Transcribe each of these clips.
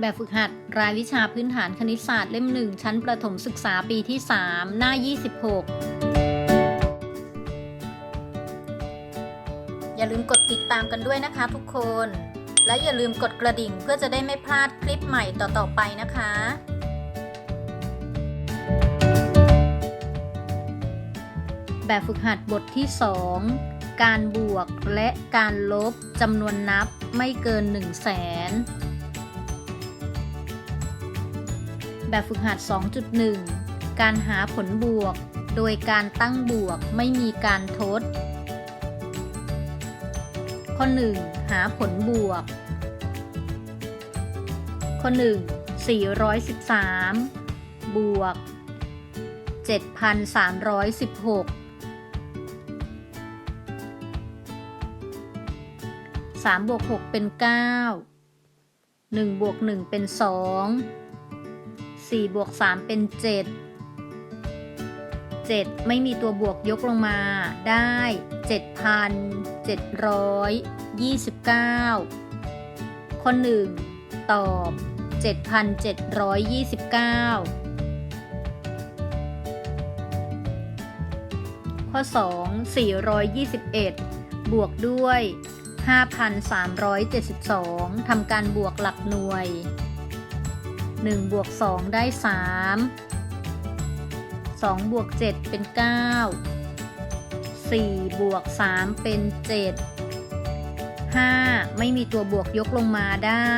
แบบฝึกหัดรายวิชาพื้นฐานคณิตศาสตร์เล่มหนึ่งชั้นประถมศึกษาปีที่ 3 หน้า 26 อย่าลืมกดติดตามกันด้วยนะคะทุกคน และอย่าลืมกดกระดิ่งเพื่อจะได้ไม่พลาดคลิปใหม่ต่อๆไปนะคะแบบฝึกหัดบทที่ 2 การบวกและการลบจำนวนนับไม่เกิน 1 0 0 0 0แสน แบบฝึกหัด 2.1 การหาผลบวก โดยการตั้งบวกไม่มีการทด ข้อ 1 หาผลบวก ข้อ 1 413 บวก 7,316 3บวก6เป็น 9 1บวก1เป็น 2 4บวก3เป็น 7 7 ไม่มีตัวบวกยกลงมาได้ 7,729ข้อ1ตอบ 7,729 ข้อ 2 421 บวกด้วย 5,372 ทำการบวกหลักหน่วย 1บวก2 ได้ 3 2 บวก 7 เป็น 9 4 บวก 3 เป็น 7 5 ไม่มีตัวบวกยกลงมาได้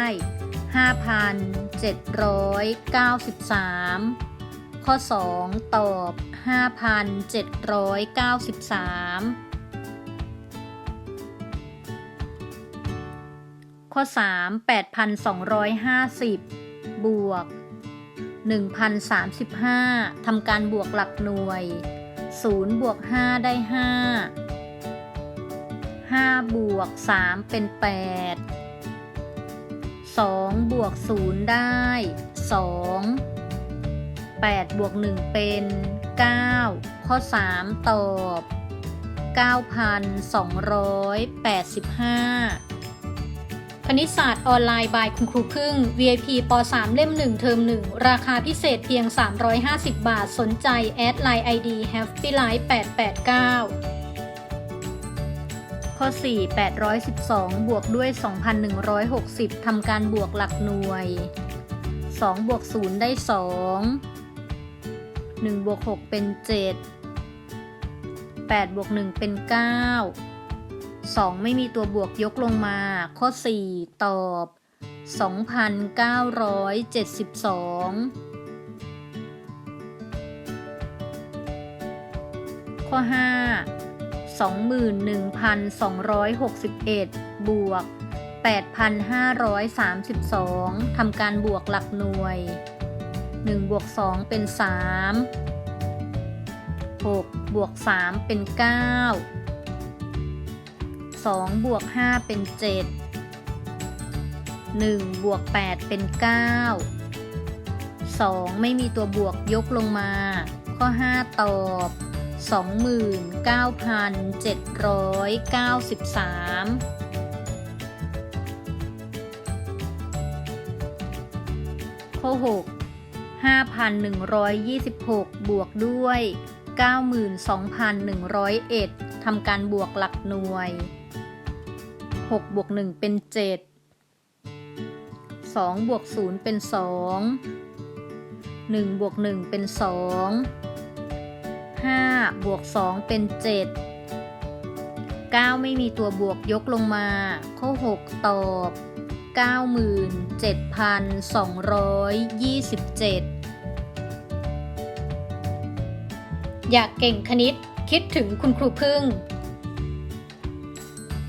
5,793 ข้อ 2 ตอบ 5,793ข้อ 3 8,250 บวก 1,035ทำการบวกหลักหน่วย 0 บวก 5 ได้ 5 5 บวก 3 เป็น 8 2 บวก 0 ได้ 2 8 บวก 1 เป็น 9 ข้อ 3 ตอบ 9,285 คณิตศาสตร์ออนไลน์บายคุณครูพึ่ง VIP ป .3 เล่ม 1 เทอม 1 ราคาพิเศษเพียง 350 บาท สนใจ แอดไลน์ ID Happy Life 889 ข้อ 4 812 บวกด้วย 2,160 ทำการบวกหลักหน่วย 2 บวก 0 ได้ 2 1 บวก 6 เป็น 7 8 บวก 1 เป็น 9 2 ไม่มีตัวบวกยกลงมา ข้อ 4 ตอบ 2,972 ข้อ 5 21,261 บวก 8,532 ทำการบวกหลักหน่วย 1 บวก 2 เป็น 3 6 บวก 3 เป็น 9 2 บวก 5 เป็น 7 1 บวก 8 เป็น 9 2 ไม่มีตัวบวกยกลงมา ข้อ 5 ตอบ 29,793ข้อ6 5,126 บวกด้วย 92,101ทำการบวกหลักหน่วย 6บวก1เป็น 7 2บวก0เป็น 2 1บวก1เป็น 2 5บวก2เป็น 7 9 ไม่มีตัวบวกยกลงมา ข้อ 6 ตอบ 97,227 อยากเก่งคณิตคิดถึงคุณครูพึ่ง